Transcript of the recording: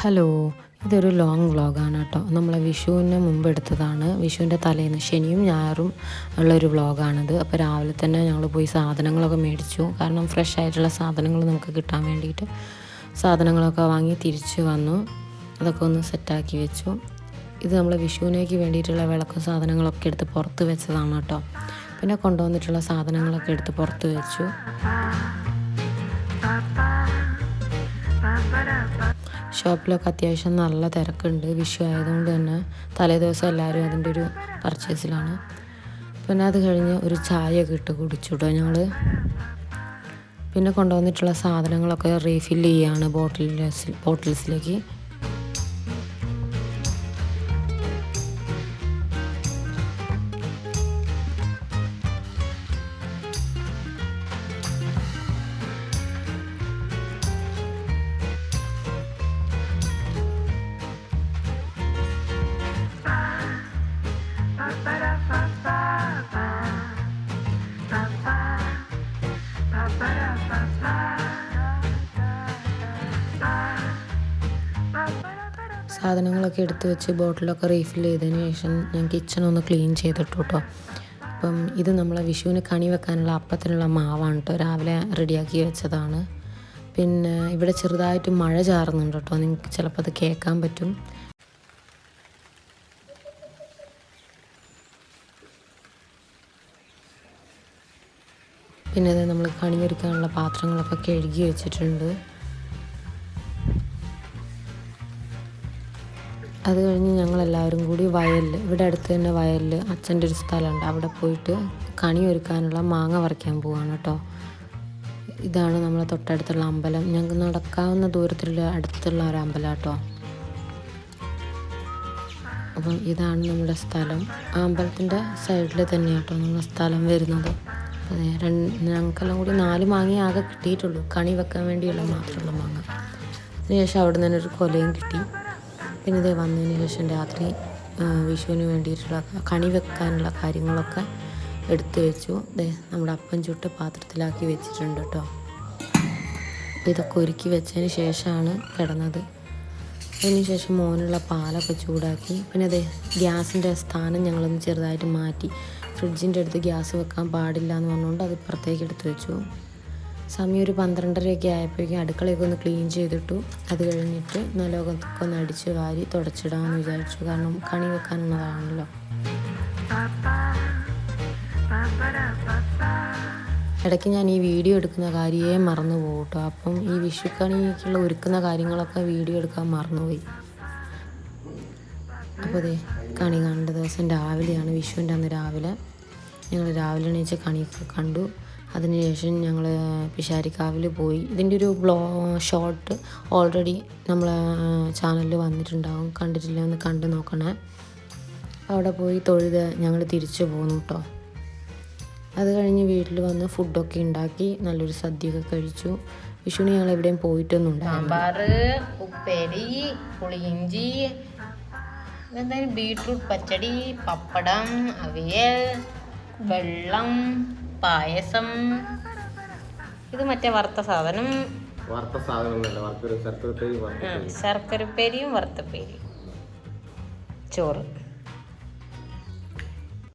Hello ഇതൊരു long വ്ളോഗാണ് കേട്ടോ നമ്മൾ വിഷുവിന് മുമ്പ് എടുത്തതാണ്. വിഷുവിന്റെ തലേന്ന് ശനിയും ഞായറും ഉള്ളൊരു വ്ളോഗാണിത് അപ്പോൾ രാവിലെ തന്നെ ഞങ്ങൾ പോയി സാധനങ്ങളൊക്കെ മേടിച്ചു. കാരണം ഫ്രഷ് ആയിട്ടുള്ള സാധനങ്ങൾ നമുക്ക് കിട്ടാൻ വേണ്ടിയിട്ട് സാധനങ്ങളൊക്കെ വാങ്ങി തിരിച്ചു വന്നു. അതൊക്കെ ഒന്ന് സെറ്റാക്കി വെച്ചു. ഇത് നമ്മൾ വിഷുവിനേക്ക് വേണ്ടിയിട്ടുള്ള വിളക്കും സാധനങ്ങളൊക്കെ എടുത്ത് പുറത്ത് വെച്ചതാണ് കേട്ടോ പിന്നെ കൊണ്ടുവന്നിട്ടുള്ള സാധനങ്ങളൊക്കെ എടുത്ത് പുറത്ത് വെച്ചു. ഷോപ്പിലൊക്കെ അത്യാവശ്യം നല്ല തിരക്കുണ്ട്. വിഷു ആയതുകൊണ്ട് തന്നെ തലേദിവസം എല്ലാവരും അതിന്റെ ഒരു പർച്ചേസിലാണ്. പിന്നെ അത് കഴിഞ്ഞ് ഒരു ചായയൊക്കെ ഇട്ട് കുടിച്ചു കേട്ടോ ഞങ്ങൾ പിന്നെ കൊണ്ടുവന്നിട്ടുള്ള സാധനങ്ങളൊക്കെ റീഫിൽ ചെയ്യാണ് ബോട്ടിൽ ബോട്ടിൽസിലേക്ക്. സാധനങ്ങളൊക്കെ എടുത്ത് വെച്ച് ബോട്ടിലൊക്കെ റീഫിൽ ചെയ്തതിന് ശേഷം ഞാൻ കിച്ചൺ ഒന്ന് ക്ലീൻ ചെയ്തിട്ടു കേട്ടോ അപ്പം ഇത് നമ്മളെ വിഷുവിന് കണി വെക്കാനുള്ള അപ്പത്തിനുള്ള മാവാണ് കേട്ടോ രാവിലെ റെഡിയാക്കി വെച്ചതാണ്. പിന്നെ ഇവിടെ ചെറുതായിട്ട് മഴ ചാറുന്നുണ്ട് കേട്ടോ നിങ്ങൾക്ക് ചിലപ്പോൾ അത് കേൾക്കാൻ പറ്റും. പിന്നെ അത് നമ്മൾ കണിയൊരുക്കാനുള്ള പാത്രങ്ങളൊക്കെ കഴുകി വെച്ചിട്ടുണ്ട്. അത് കഴിഞ്ഞ് ഞങ്ങൾ എല്ലാവരും കൂടി വയലിൽ ഇവിടെ അടുത്ത് തന്നെ വയലിൽ അച്ഛന്റെ ഒരു സ്ഥലമുണ്ട്. അവിടെ പോയിട്ട് കണി ഒരുക്കാനുള്ള മാങ്ങ പറിക്കാൻ പോവാണ് കേട്ടോ. ഇതാണ് നമ്മളെ തൊട്ടടുത്തുള്ള അമ്പലം. ഞങ്ങൾക്ക് നടക്കാവുന്ന ദൂരത്തിലുള്ള അടുത്തുള്ള ഒരു അമ്പലം കേട്ടോ. അപ്പം ഇതാണ് നമ്മുടെ സ്ഥലം. ആ അമ്പലത്തിന്റെ സൈഡിൽ തന്നെയാട്ടോ നമ്മുടെ സ്ഥലം വരുന്നത്. രണ്ട് ഞങ്ങൾക്കെല്ലാം കൂടി നാല് മാങ്ങ ആകെ കിട്ടിയിട്ടുള്ളൂ. കണി വെക്കാൻ വേണ്ടിയുള്ള മാത്രമുള്ള മാങ്ങ. അതിനുശേഷം അവിടെ നിന്ന് ഒരു കൊലയും കിട്ടി. പിന്നെ ഇത് വന്നതിന് ശേഷം രാത്രി വിഷുവിന് വേണ്ടിയിട്ടുള്ള കണി വെക്കാനുള്ള കാര്യങ്ങളൊക്കെ എടുത്തു വെച്ചു. ദേ നമ്മുടെ അപ്പം ചുട്ട് പാത്രത്തിലാക്കി വെച്ചിട്ടുണ്ട് കേട്ടോ. അപ്പോൾ ഇതൊക്കെ ഒരുക്കി വെച്ചതിന് ശേഷമാണ് കിടന്നത്. അതിന് ശേഷം മോനുള്ള പാലൊക്കെ ചൂടാക്കി. പിന്നെ അതെ ഗ്യാസിന്റെ സ്ഥാനം ഞങ്ങളൊന്ന് ചെറുതായിട്ട് മാറ്റി. ഫ്രിഡ്ജിന്റെ അടുത്ത് ഗ്യാസ് വെക്കാൻ പാടില്ല എന്ന് പറഞ്ഞുകൊണ്ട് അത് ഇപ്പുറത്തേക്ക് എടുത്ത് വെച്ചു. സമയം ഒരു പന്ത്രണ്ടരയൊക്കെ ആയപ്പോഴേക്കും അടുക്കളയൊക്കെ ഒന്ന് ക്ലീൻ ചെയ്തിട്ടു. അത് കഴിഞ്ഞിട്ട് നലോകത്തൊക്കെ ഒന്ന് അടിച്ച് വാരി തുടച്ചിടാമെന്ന് വിചാരിച്ചു. കാരണം കണി വെക്കാനുള്ളതാണല്ലോ. ഇടയ്ക്ക് ഞാൻ ഈ വീഡിയോ എടുക്കുന്ന കാര്യമേ മറന്നു പോകട്ടോ കേട്ടോ. അപ്പം ഈ വിഷുക്കണിക്കുള്ള ഒരുക്കുന്ന കാര്യങ്ങളൊക്കെ വീഡിയോ എടുക്കാൻ മറന്നുപോയി. അപ്പോൾ അതെ കണി കണ്ട ദിവസം രാവിലെയാണ്. വിഷുവിന്റെ അന്ന് രാവിലെ ഞങ്ങൾ രാവിലെ എണീച്ച് കണിയൊക്കെ കണ്ടു. അതിനുശേഷം ഞങ്ങൾ പിഷാരിക്കാവിൽ പോയി. ഇതിന്റെ ഒരു ബ്ലോ ഷോർട്ട് ഓൾറെഡി നമ്മളെ ചാനലിൽ വന്നിട്ടുണ്ടാവും. കണ്ടിട്ടില്ല? ഒന്ന് കണ്ടു നോക്കണേ. അവിടെ പോയി തൊഴുത് ഞങ്ങൾ തിരിച്ചു പോന്നു കേട്ടോ. അത് കഴിഞ്ഞ് വീട്ടിൽ വന്ന് ഫുഡൊക്കെ ഉണ്ടാക്കി നല്ലൊരു സദ്യയൊക്കെ കഴിച്ചു. വിഷുവിന് ഞങ്ങൾ എവിടെയും പോയിട്ടൊന്നും ഉണ്ടായിരുന്നു എന്തായാലും ബീട്രൂട്ട് പച്ചടി പപ്പടം അവിയൽ വെള്ളം പായസം. ഇത് മറ്റേ വറുത്ത സാധനം. വറുത്ത ആ, ശർക്കരപ്പേരിയും വറുത്തപ്പേരിയും ചോറ്.